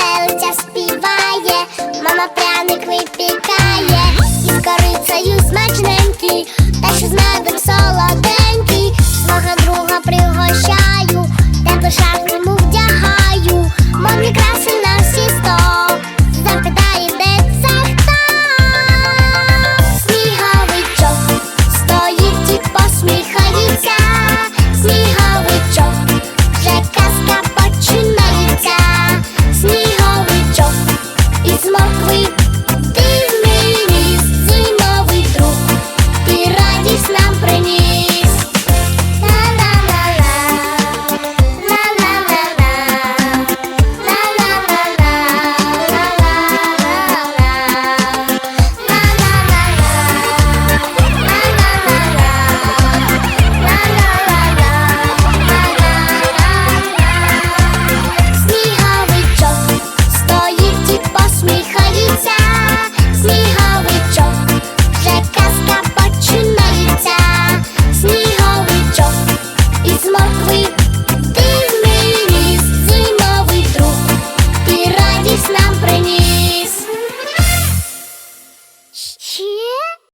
метелиця співає, мама пряник випікає,